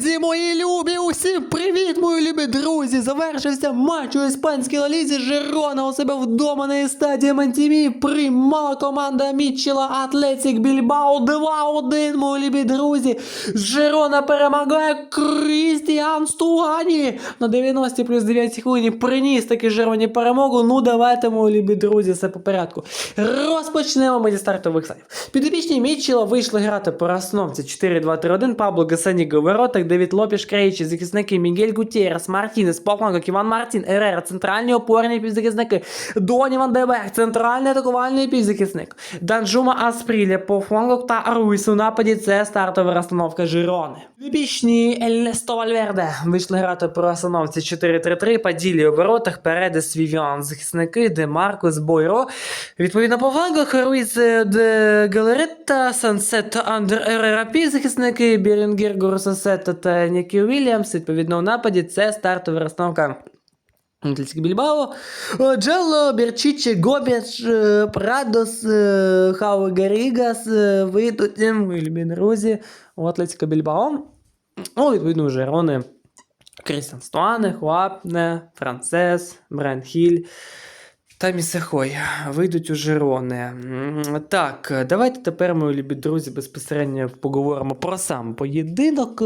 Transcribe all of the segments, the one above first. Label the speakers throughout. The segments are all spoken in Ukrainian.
Speaker 1: Друзі, мої любі, усім привіт, мої любі друзі! Завершився матч у іспанській лалізі. Жирона у себе вдома на естаді Мантімі приймала команда Мітчела Атлетік Більбао 2-1, мої любі друзі. Жирона перемагає Крістіан Стуані на 90 плюс 9 хвилині. Приніс таки Жироні перемогу. Ну давайте, мої любі друзі, все по порядку. Розпочнемо ми зі стартових слайдів. Підопічні Мітчела вийшли грати по розстановці 4-2-3-1. Пабло Гасаніго в воротах, Девід Лопіш Крейчі, захисники Мігель Гутєрес, Мартінес, Полканко, Іван Мартін, Ерера, центральні опорні півзахисники, Доні Ван Дебек, центральний атакувальний півзахисник, Данжума Аспріля по та Руїс у нападі це стартова розстановка Жирони. Підопічні Ельнесто Вальверде вийшли грати по розстановці 4-3-3, Паділі у воротах, Передес Вівіан, захисники, Де Маркос, Бойро. Відповідно по флангах Руїс де Галеретта, Сансет, Андер Ерера, півзахисники, Бірінгер, Горсосета та Нікі Вільямс. Відповідно у нападі це стартова розстановка. Атлетик Більбао, Джелло, Берчиче, Гобіч, е, Прадос, е, Хау Гарігас е, вийдуть, мої любі друзі, у Атлетика Більбао. Ну, відповідно, вже Рони Крістіан Стуане, Хуапне, Францес, Брайан Хіль та Сахой, Вийдуть у Жирони. Так, давайте тепер, мої любі друзі, безпосередньо поговоримо про сам поєдинок.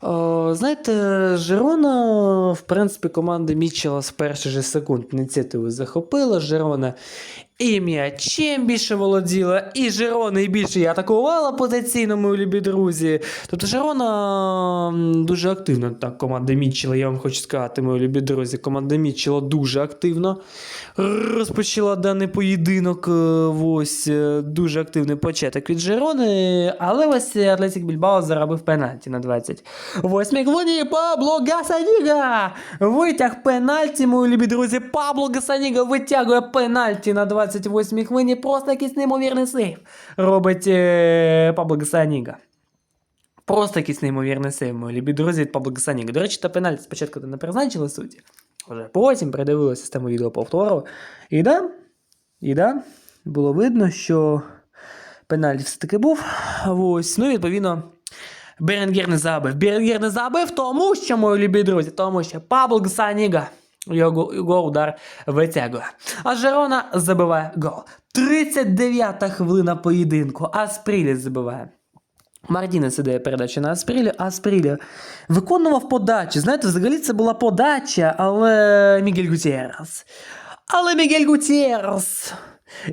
Speaker 1: О, знаєте, Жерона, в принципі, команда Мічела з перших же секунд ініціативу захопила. Жирона і м'ячем більше володіла, і Жирона і більше атакувала позиційно, мої любі друзі. Тобто Жирона дуже активно, так, команда Мітчела, я вам хочу сказати, мої любі друзі, команда Мітчела дуже активно розпочала даний поєдинок. е, Ось е, дуже активний початок від Жирони, але ось Атлетик Більбао заробив пенальті на 28 хвилині. Пабло Гасаніга витяг пенальті, мої любі друзі. Пабло Гасаніга витягує пенальті на 28 хвилині. Просто якийсь неймовірний сейв робить е, Пабло Гасаніга. Просто якийсь неймовірний сейв, мої любі друзі, від Пабло Гасаніга. До речі, та пенальті спочатку не призначили судді. Вже потім передивили систему відеоповтору. І да, і да, було видно, що пенальті все-таки був. Ось, ну відповідно. Беренгер не забив. Беренгер не забив, тому що, мої любі друзі, тому що Пабло Гсаніга його, удар витягує. А Жерона забиває гол. 39-та хвилина поєдинку. Аспрілі забиває. Мардінес ідея передачі на Аспрілі. Аспрілі виконував подачі. Знаєте, взагалі це була подача, але Мігель Гутєрес. Але Мігель Гутєрес.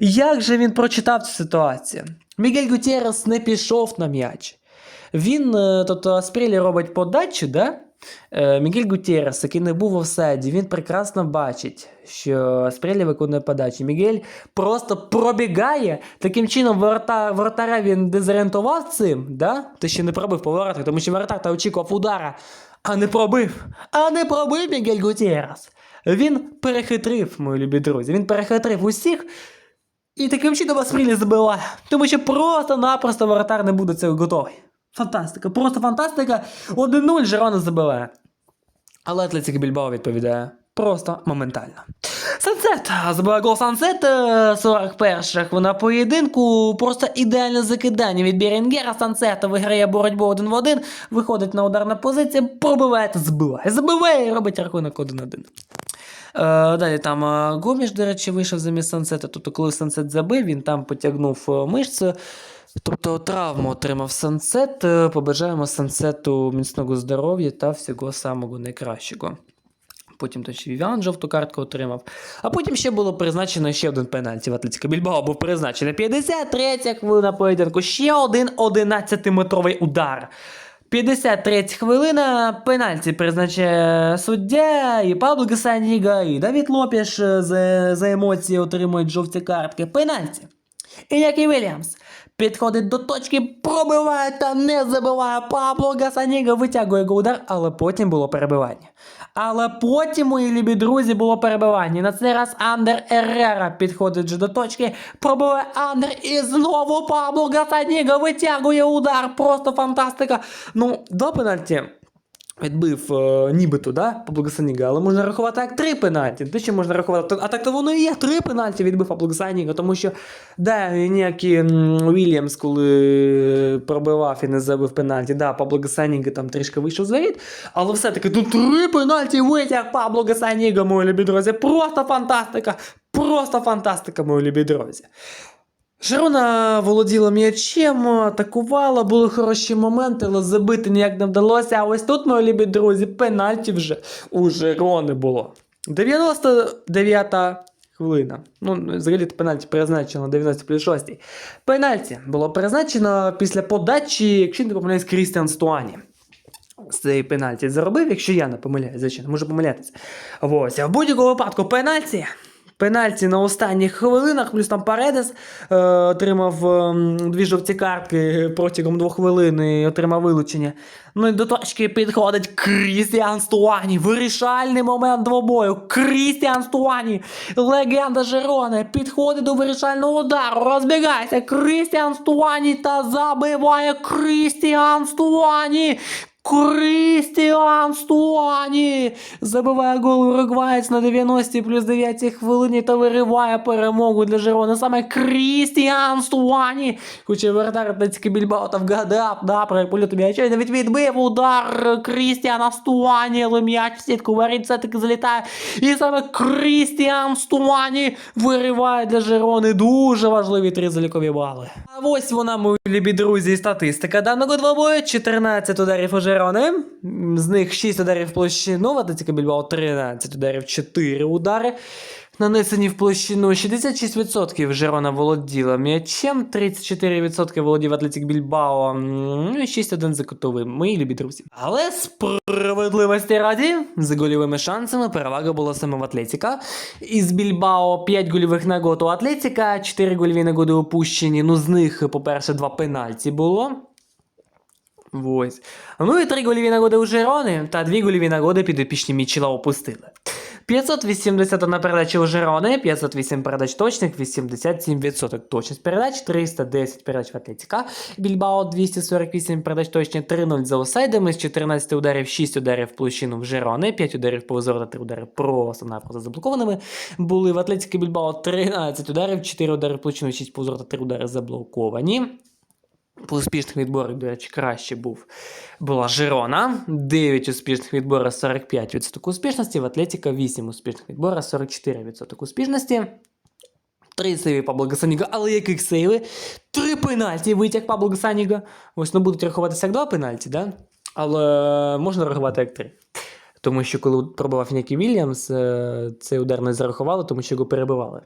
Speaker 1: Як же він прочитав цю ситуацію? Мігель Гутєрес не пішов на м'яч. Він, е, тобто Аспрілі робить подачу, да? Е, Мігель Гутєрес, який не був в офсайді, він прекрасно бачить, що Аспрілі виконує подачі. Мігель просто пробігає. Таким чином, ворота, воротаря він дезорієнтував цим, да? Ти ще не пробив по воротах, тому що воротар та очікував удара, а не пробив. А не пробив Мігель Гутєрес. Він перехитрив, мої любі друзі. Він перехитрив усіх. І таким чином Аспрілі забиває. Тому що просто-напросто воротар не буде цього готовий. Фантастика, просто фантастика. 1-0 Жерона забиває. Але Атлетик Більбао відповідає просто моментально. Сансет забиває гол Сансет е, 41-х. Вона поєдинку. Просто ідеальне закидання від Берінгера. Сансета виграє боротьбу один в один, виходить на ударна позиція, пробиває та збиває. Забиває і робить рахунок 1-1. Е, далі там е, Гоміш, до речі, вийшов замість Сансета. Тобто, коли Сансет забив, він там потягнув е, мишцю. Тобто травму отримав Сансет. Е, Побажаємо Сансету міцного здоров'я та всього самого найкращого. Потім то ще Вівіан жовту картку отримав. А потім ще було призначено ще один пенальті в Атлетика Більбао був призначений. 53 хвилина поєдинку. Ще один 11-метровий удар. 53 хвилина пенальті призначає суддя, і Пабло Гасаніга, і Давід Лопіш е, за, за емоції отримують жовті картки. Пенальті. І Які Вільямс підходить до точки, пробиває та не забиває. Пабло Гасаніга витягує удар, але потім було перебивання. Але потім, мої любі друзі, було перебивання. На цей раз Андер Еррера підходить до точки, пробиває Андер і знову Пабло Гасаніга витягує удар. Просто фантастика. Ну, до пенальті Відбив е, нібито, да, Пабло Саніга, але можна рахувати як три пенальті. Те, що можна рахувати, а так то воно і є три пенальті відбив Пабло Саніга, тому що да, ніякий Вільямс, коли пробивав і не забив пенальті, да, Пабло Саніга там трішки вийшов з воріт, але все-таки тут три пенальті витяг Пабло Саніга, мої любі друзі. Просто фантастика! Просто фантастика, мої любі друзі. Жирона володіла м'ячем, атакувала, були хороші моменти, але забити ніяк не вдалося. А ось тут, мої любі друзі, пенальті вже у Жирони було. 99-та хвилина. Ну, взагалі пенальті призначено на 90 плюс 6. Пенальті було призначено після подачі, якщо не помиляюсь, Крістіан Стуані. З цієї пенальті заробив, якщо я не помиляюсь, звичайно, можу помилятися. Ось, а в будь-якому випадку пенальті. Пенальті на останніх хвилинах, плюс там Паредес е, отримав е, дві жовті картки протягом двох хвилин і отримав вилучення. Ну і до точки підходить Крістіан Стуані. Вирішальний момент двобою. Крістіан Стуані, легенда Жерони, підходить до вирішального удару. Розбігається Крістіан Стуані та забиває Крістіан Стуані. Крістіан Стуані забиває гол уругваєць на 90 плюс 9 хвилині та вириває перемогу для Жерони. Саме Крістіан Стуані. Хоча воротар Атлетики Більбао та вгадав, да, про польоту м'яча, навіть відбив удар Крістіана Стуані, але м'яч в сітку воріт все-таки залітає. І саме Крістіан Стуані вириває для Жерони дуже важливі три залікові бали. А ось вона, мої любі друзі, статистика даного двобою. 14 ударів у М, З них 6 ударів в площину, в Атлетика Більбао 13 ударів, 4 удари. Нанесені в площину 66% Жерона володіла м'ячем, 34% володів Атлетик Більбао, ну і 6-1 за кутовим. Мої любі друзі. Але справедливості раді, з гольовими шансами перевага була саме в Атлетіка. Із Більбао 5 гольових нагод у Атлетіка, 4 гольові нагоди упущені. Ну, з них, по-перше, 2 пенальті було. Ось. Ну і три гольові нагоди у Жерони та дві гольові нагоди підопічні Мічела опустили. 581 передача у Жерони, 508 передач точних, 87% точність передач, 310 передач в Атлетіка, Більбао 248 передач точні, 3-0 за офсайдами, з 14 ударів 6 ударів в площину в Жерони, 5 ударів по та 3 удари просто-напросто заблокованими. Були в Атлетіки Більбао 13 ударів, 4 удари в площину, 6 по та 3 удари заблоковані. По успішних відборах, до речі, краще був була Жирона. 9 успішних відборів 45% успішності. В Атлетіка 8 успішних відборів 44% успішності. Три сейви Пабло Гасаніга, але яких сейви? Три пенальті витяг Пабло Гасаніга. Ось не будуть рахуватися як два пенальті, да? але можна рахувати як три. Тому що коли пробував Нікі Вільямс, е, цей удар не зарахували, тому що його перебивали.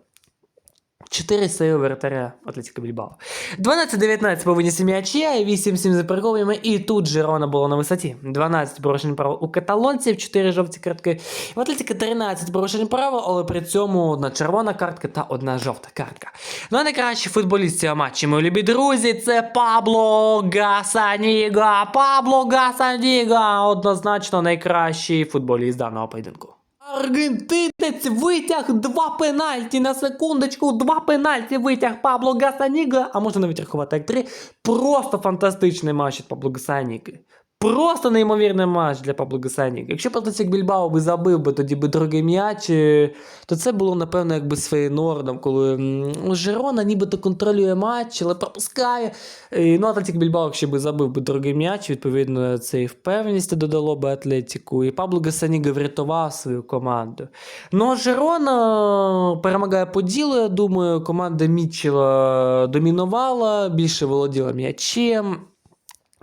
Speaker 1: 4 сейви воротаря Атлетика Більбао. 12-19 по винісі м'яча 8-7 за переговами. І тут Жирона було на висоті. 12 порушень права у каталонців, 4 жовті картки. В Атлетика 13 порушень права, але при цьому одна червона картка та одна жовта картка. Ну а найкращий футболіст цього матчі, мої любі друзі, це Пабло Гасаніга. Пабло Гасаніга. Однозначно найкращий футболіст даного поєдинку. Аргентинець витяг два пенальті на секундочку, два пенальті витяг Пабло Гасаніга, а можна навіть рахувати як три. Просто фантастичний матч від Пабло Гасаніги. Просто неймовірний матч для Пабло Гасаніги. Якщо Патрицик Більбао би забив би тоді би другий м'яч, е, то це було, напевно, якби з Фейнордом, коли м, Жерона нібито контролює матч, але пропускає. Ну, Атлетик Більбао, якщо би забив би другий м'яч, відповідно, це і впевненість додало би Атлетику. І Пабло Гасаніга врятував свою команду. Ну, а Жерона перемагає по ділу, я думаю, команда Мітчела домінувала, більше володіла м'ячем,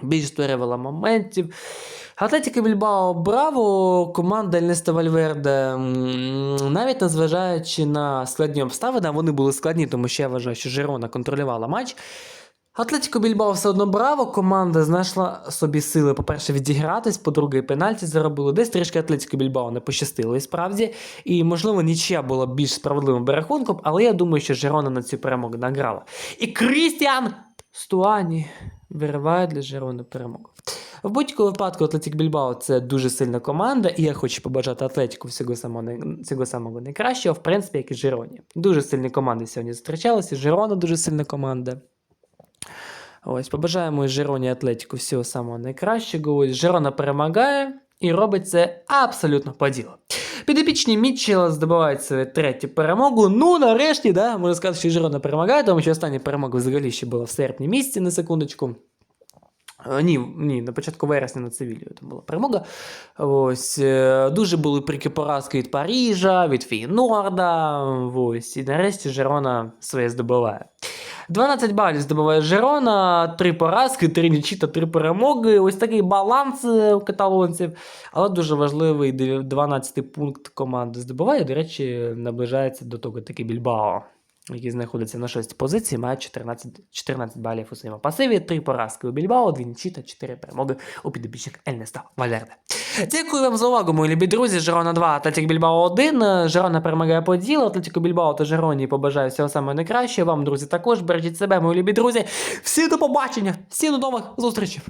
Speaker 1: більш створювала моментів. Атлетика Більбао браво, команда Ельнеста Вальверде, навіть незважаючи на складні обставини, вони були складні, тому що я вважаю, що Жерона контролювала матч. Атлетико Більбао все одно браво, команда знайшла собі сили, по-перше, відігратись, по-друге, пенальті заробили. Десь трішки Атлетико Більбао не пощастило і справді. І, можливо, нічия була більш справедливим рахунком, але я думаю, що Жерона на цю перемогу награла. І Крістіан Стуані вириває для Жерони перемогу. В будь-якому випадку Атлетик Більбао це дуже сильна команда, і я хочу побажати Атлетику всього самого, всього самого найкращого, в принципі, як і Жероні. Дуже сильні команди сьогодні зустрічалися. Жерона дуже сильна команда. Ось, побажаємо і Жероні Атлетику всього самого найкращого. Ось, Жерона перемагає. І робить це абсолютно по ділу. Підопічні Мітчела здобувають свою третю перемогу. Ну, нарешті, да, можна сказати, що Жирона перемагає, тому що остання перемога взагалі ще була в серпні місяці, на секундочку. Е, Ні, ні, на початку вересня над Севілією там була перемога. Ось, е, дуже були прики поразки від Парижа, від Фейнорда. Ось, і нарешті Жерона своє здобуває. 12 балів здобуває Жерона, 3 поразки, 3 нічі та 3 перемоги. Ось такий баланс у каталонців. Але дуже важливий 12-й пункт команди здобуває. До речі, наближається до того таки Більбао, який знаходиться на 6 позиції, має 14, 14 балів у своєму пасиві, 3 поразки у Більбао, 2 нічі та 4 перемоги у підопічних Ельнеста Валерде. Дякую вам за увагу, мої любі друзі. Жерона 2, Атлетик Більбао 1. Жерона перемагає по ділу. Атлетику Більбао та Жероні побажаю всього самого найкращого. Вам, друзі, також бережіть себе, мої любі друзі. Всі до побачення, всі до нових зустрічей.